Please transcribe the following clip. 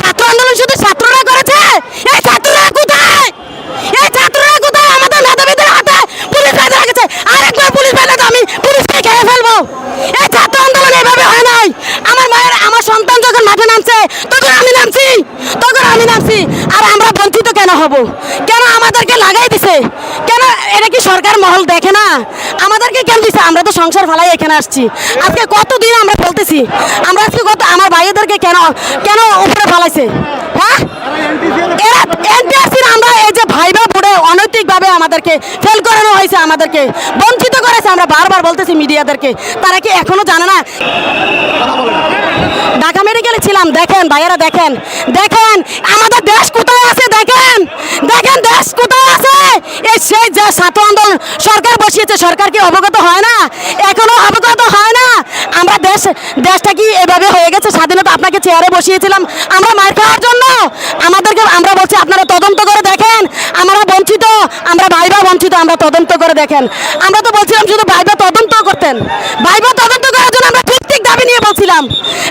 ছাত্র আন্দোলন শুধু ছাত্ররা করেছে? এই ছাত্ররা কোথায়? এই ছাত্ররা কোথায়? আমাদের মেধাবীদের হাতে পুলিশ বেঁধে রেখেছে। আরেকবার পুলিশ বেঁধে তো আমি পুলিশকে খেয়ে ফেলব। এই ছাত্র আন্দোলন এইভাবে হয় নাই। আমার মায়ের, আমার সন্তান যখন মাঠে নামছে, তখন আমি নামছি। তখন আমি নামছি। আর আমরা বঞ্চিত কেন হব? কেন আমাদেরকে লাগাই দিছে? কেন এটা কি সরকার মহল দেখে না? আমাদেরকে কেন দিছে? আমরা তো সংসার ফালাই এখানে আসছি। আজকে কতদিন আমরা বলতেছি? আমরা আজকে কত আমার ভাইদেরকে কেন? কেন উপরে ফালাইছে? হ্যাঁ? এরা এনটিআরসির আমরা এই যে ভাইবা বোর্ডে অনৈতিকভাবে আমাদেরকে ফেল করানো হয়েছে আমাদেরকে, বঞ্চিত করেছে আমরা বারবার বলতেছি মিডিয়াদেরকে। তারা কি এখনও জানে না? ঢাকা মেডিকেলে ছিলাম, দেখেন ভাইয়েরা দেখেন দেখেন, আমাদের দেশ কোথায় আছে দেখেন দেখেন দেশ কোথায় আছে? এই সেই যে ছাত্র আন্দোলন সরকার বসিয়েছে সরকার কি অবগত হয় না এখনও অবগত হয় না আমরা দেশ দেশটা কি এভাবে হয়ে গেছে? স্বাধীনতা আপনাকে চেয়ারে বসিয়েছিলাম। আমরা মার খাওয়ার জন্য। আমাদেরকে আমরা বলছি, আপনারা তদন্ত করে দেখেন। আমরা বঞ্চিত। আমরা ভাইবা বঞ্চিত, আমরা তদন্ত করে দেখেন। আমরা তো বলছিলাম শুধু ভাইবা তদন্ত করতেন। ভাইবা তদন্ত করার জন্য আমরা ঠিক ঠিক দাবি নিয়ে বলছিলাম।